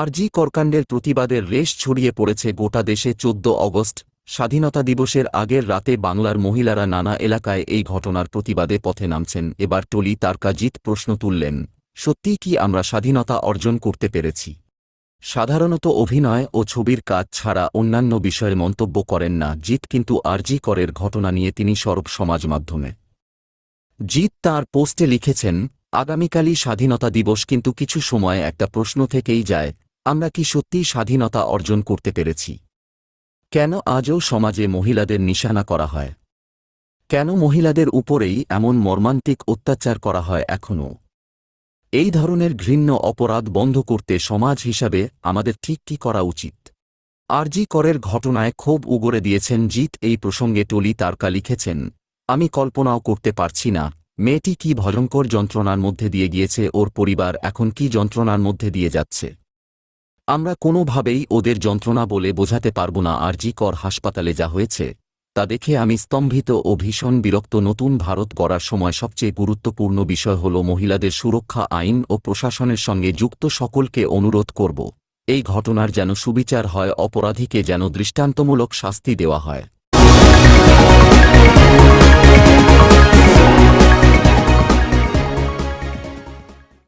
আরজি করকাণ্ডের প্রতিবাদের রেশ ছড়িয়ে পড়েছে গোটা দেশে চোদ্দ অগস্ট, স্বাধীনতা দিবসের আগের রাতে বাংলার মহিলারা নানা এলাকায় এই ঘটনার প্রতিবাদে পথে নামছেন। এবার টলি তারকাজিৎ প্রশ্ন তুললেন, সত্যিই কি আমরা স্বাধীনতা অর্জন করতে পেরেছি? সাধারণত অভিনয় ও ছবির কাজ ছাড়া অন্যান্য বিষয়ে মন্তব্য করেন না। জিৎ কিন্তু আরজি করের ঘটনা নিয়ে তিনি সরব সমাজ মাধ্যমে। জিৎ তার পোস্টে লিখেছেন, আগামীকালই স্বাধীনতা দিবস কিন্তু কিছু সময় একটা প্রশ্ন থেকেই যায় আমরা কি সত্যিই স্বাধীনতা অর্জন করতে পেরেছি? কেন আজও সমাজে মহিলাদের নিশানা করা হয়? কেন মহিলাদের উপরেই এমন মর্মান্তিক অত্যাচার করা হয় এখনও? এই ধরনের ঘৃণ্য অপরাধ বন্ধ করতে সমাজ হিসাবে আমাদের ঠিক কি করা উচিত? আরজি করের ঘটনায় ক্ষোভ উগরে দিয়েছেন জিৎ, এই প্রসঙ্গে টলি তারকা লিখেছেন, আমি কল্পনাও করতে পারছি না, মেয়েটি কি ভয়ঙ্কর যন্ত্রণার মধ্যে দিয়ে গিয়েছে, ওর পরিবার এখন কি যন্ত্রণার মধ্যে দিয়ে যাচ্ছে? আমরা কোনোভাবেই ওদের যন্ত্রণা বলে বোঝাতে পারব না আরজি কর হাসপাতালে যা হয়েছে, তা দেখে আমি স্তম্ভিত ও ভীষণ বিরক্ত নতুন ভারত গড়ার সময় সবচেয়ে গুরুত্বপূর্ণ বিষয় হল মহিলাদের সুরক্ষা, আইন ও প্রশাসনের সঙ্গে যুক্ত সকলকে অনুরোধ করব, এই ঘটনার যেন সুবিচার হয়, অপরাধীকে যেন দৃষ্টান্তমূলক শাস্তি দেওয়া হয়।